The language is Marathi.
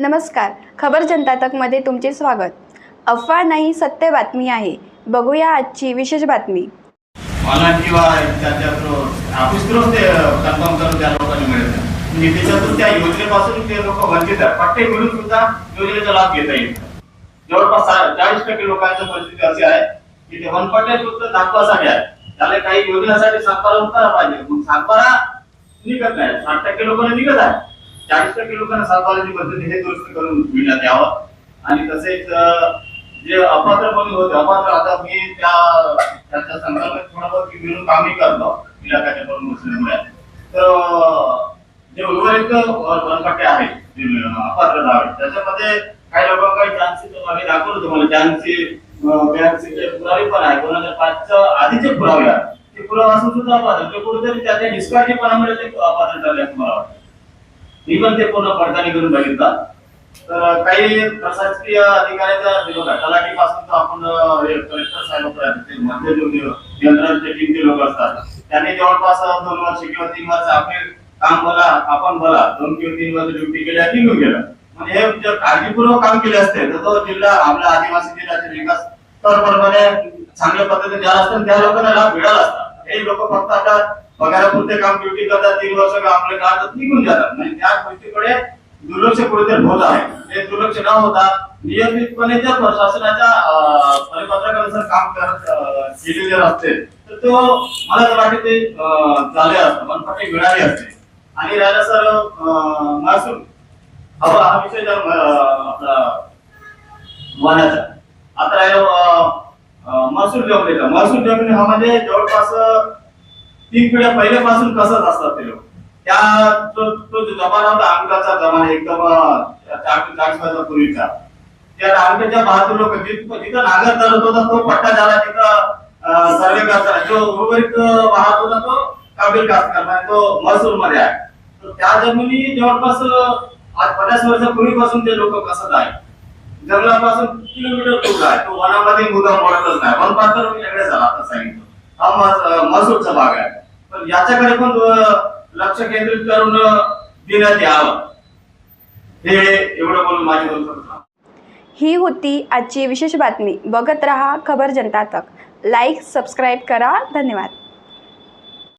नमस्कार. खबर जनता तकमध्ये तुमचे स्वागत. अफवा नाही सत्य बातमी आहे. बघूया आजची विशेष बातमी. ऑनलाईन किंवा त्याच्या ऑफिस ते कन्फर्म करून त्या लोकांनी मिळत म्हणजे त्याच्यातून त्या योजनेपासून ते लोक वंचित पट्टे मिळून सुद्धा योजनेचा लाभ घेता येईल जवळपास सा- चाळीस टक्के लोकांची परिस्थिती अशी आहे की ते वनपट्टे फक्त दाखवासाठी आहे त्याला काही योजनेसाठी सातबारा उतारा पाहिजे. मग सातबारा निघत नाही. साठ टक्के लोकांना निघत आहे. चाळीस टक्के लोकांना सातबाराची पद्धती हे दुरुस्त करून मिळण्यात यावं. आणि तसेच जे अपात्र कोणी होते अपात्र आता मी त्या त्यांच्या संदर्भात थोडं मिळून कामही करतो इलाकाच्या प्रमुख असल्यामुळे तर जे उर्वरित वनपट्टे आहेत जे अपात्र आहेत त्याच्यामध्ये काही लोक काही चान्सेस आम्ही दाखवतो तुम्हाला चान्सचे बँकचे पुरावे पण आहे दोन हजार पाचच्या आधीचे पुरावे आहेत. ते पुरावा असून सुद्धा अपात्र ते कुठेतरी त्याच्या निष्काळजीपणामुळे ते अपात्र झाले असं मला वाटतं. मी पण ते पूर्ण पडताळणी करून बघितलं. तर काही प्रशासकीय अधिकाऱ्याच्या विरोधात तलाठीपासून तर आपण कलेक्टर साहेबांपर्यंत टीमचे लोक असतात. त्यांनी जवळपास दोन वर्ष किंवा तीन वर्ष आपले काम बोला आपण बोला. दोन किंवा तीन वर्ष ड्युटी केली निघून गेलं. म्हणजे हे जर काळजीपूर्वक काम केले असते तर तो जिल्हा आपला आदिवासी जिल्ह्याचे विकास तर चांगल्या पद्धतीने झाला असतं त्या लोकांना लाभ मिळाला असता. हे लोक फक्त आता पगारापुरते काम ड्युटी करतात तीन वर्ष आपले काढतात निघून जातात. नाही त्या गोष्टीकडे दुर्लक्ष कुठेतरी होत आहे. ते दुर्लक्ष न होता नियमितपणे जर प्रशासनाच्या परिपत्रकानुसार काम करत अं, केले जर असते तर तो मला तर वाटते ते झाले असतं. मनपट्टी मिळाले असते. आणि राजा सर महसूल हा हा विषय जर अं, आपला आता राहिलो महसूल जमिनीचा महसूल जमीन हा म्हणजे जवळपास तीन पिढ्या पहिल्यापासून कसंच असतात ते लोक. त्या तो तो जो जमाना होता अंकाचा जमाना एकदम पूर्वीचा. त्या अंकाच्या बहादूर लोक जिथं जिथं धरत होता तो पट्टा झाला तिथं सर्वे करताना. जो उर्वरित वाहत होता तो काबील कास्त करणार तो महसूल मध्ये आहे त्या जमिनी जवळपास आज पन्नास वर्षापूर्वीपासून ते लोक कसत आहे? जंगलापासून किलोमीटर दूर आहे. तो वनामध्ये मुद्दा मोडतच नाही. वन पात्र वेगळे झाला आता सांगितलं. हा महसूलचा भाग आहे. पण याच्याकडे पण लक्ष केंद्रित करून देण्यात यावं. हे एवढं बोलून माझी बोलतो ही होती आजची विशेष बातमी. बघत रहा खबर जनता तक. लाईक सबस्क्राईब करा. धन्यवाद.